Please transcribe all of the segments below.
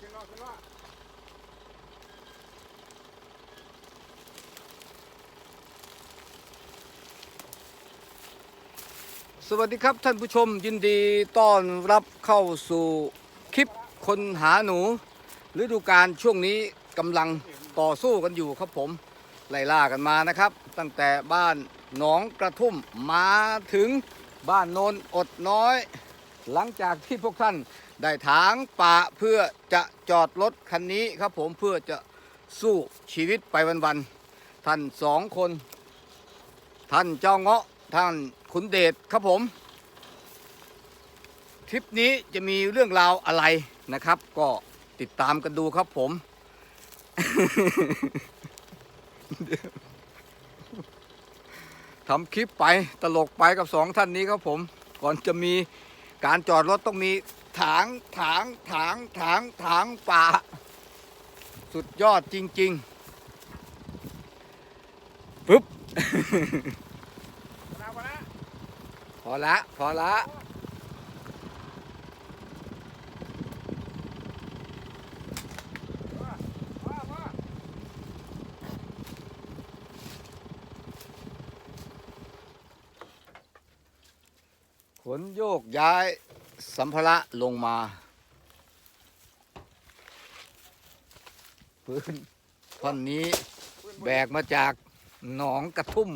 ขึ้นรอขึ้นรอสวัสดีครับท่านผู้ชมยินดีต้อนรับเข้าสู่คลิปคนหาหนูฤดูกาลช่วงนี้กำลังต่อสู้กันอยู่ครับผม ไล่ล่ากันมานะครับ ตั้งแต่บ้านหนองกระทุ่มมาถึงบ้านโนนอดน้อย หลังจากที่พวกท่านได้ถางป่าเพื่อจะจอดรถคันนี้ครับผมเพื่อจะสู้ชีวิตไปวันๆท่านสองคน ท่านเจ้าเงาะท่านขุนเดชครับผมทริปนี้จะมีเรื่องราวอะไรนะครับ ก็ติดตามกันดูครับผม ทำคลิปไปตลกไปกับสองท่านนี้ครับผม ก่อนจะมี การจอดรถต้องมีถางถางถางถางถางป่า สุดยอดจริง ๆ ปึ๊บ พอแล้วมาแล้วพอละพอละ มามามา ข นโยกย้ายสัมภาระลงมาปืนท่อนนี้แบกมาจากหนองกระทุ่ม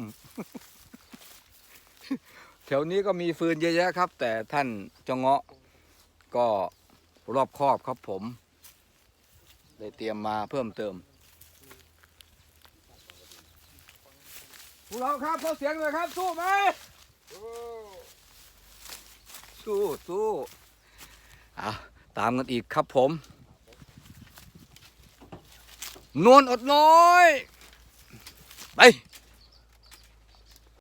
แถวนี้ก็มีฟืนเยอะแยะครับ แต่ท่านเจาเงาะก็รอบครอบครับผม ได้เตรียมมาเพิ่มเติมพวกเราครับขอเสียงเลยครับ สู้ไหม สู้สู้อะตามกันอีกครับผมนวลอดน้อย ไป